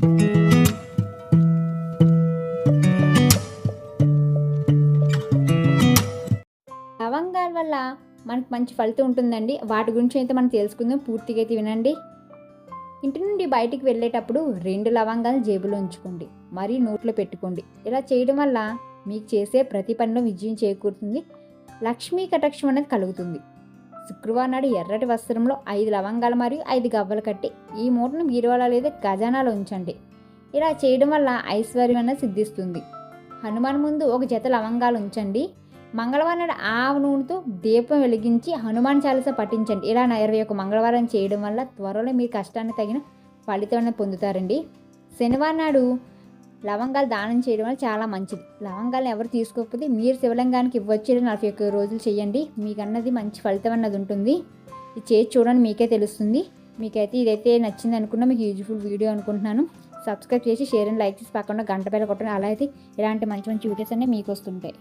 లవంగాల వల్ల మనకు మంచి ఫలితం ఉంటుందండి. వాటి గురించి అయితే మనం తెలుసుకుందాం. పూర్తిగా అయితే వినండి. ఇంటి నుండి బయటికి వెళ్ళేటప్పుడు రెండు లవంగాలు జేబులో ఉంచుకోండి. మరీ నోట్లో పెట్టుకోండి. ఇలా చేయడం వల్ల మీకు చేసే ప్రతి పనిలో విజయం చేకూరుతుంది. లక్ష్మీ కటాక్షం అనేది కలుగుతుంది. శుక్రవారం నాడు ఎర్రటి వస్త్రంలో ఐదు లవంగాలు మరియు ఐదు గవ్వలు కట్టి ఈ మూటను బీరువాల లేదా ఖజానాలో ఉంచండి. ఇలా చేయడం వల్ల ఐశ్వర్యం సిద్ధిస్తుంది. హనుమాన్ ముందు ఒక జత లవంగాలు ఉంచండి. మంగళవారం నాడు ఆవు నూనెతో దీపం వెలిగించి హనుమాన్ చాలీస పఠించండి. ఇలా ఇరవై ఒక మంగళవారం చేయడం వల్ల త్వరలో మీ కష్టాన్ని తగిన ఫలితం పొందుతారండి. శనివారం నాడు లవంగాలు దానం చేయడం వల్ల చాలా మంచిది. లవంగాలను ఎవరు తీసుకోకపోతే మీరు శివలింగానికి ఇవ్వచ్చు నలభై ఒక్క రోజులు చేయండి మీకు అన్నది మంచి ఫలితం అన్నది ఉంటుంది. ఇది చేసి చూడండి మీకే తెలుస్తుంది. మీకైతే ఇదైతే నచ్చింది అనుకున్నా మీకు యూజ్ఫుల్ వీడియో అనుకుంటున్నాను. సబ్స్క్రైబ్ చేసి షేర్ అండ్ లైక్ చేసి పక్కన గంట బెల్ల కొట్టండి. అలా అయితే ఇలాంటి మంచి మంచి వీడియోస్ అన్నీ మీకు వస్తుంటాయి.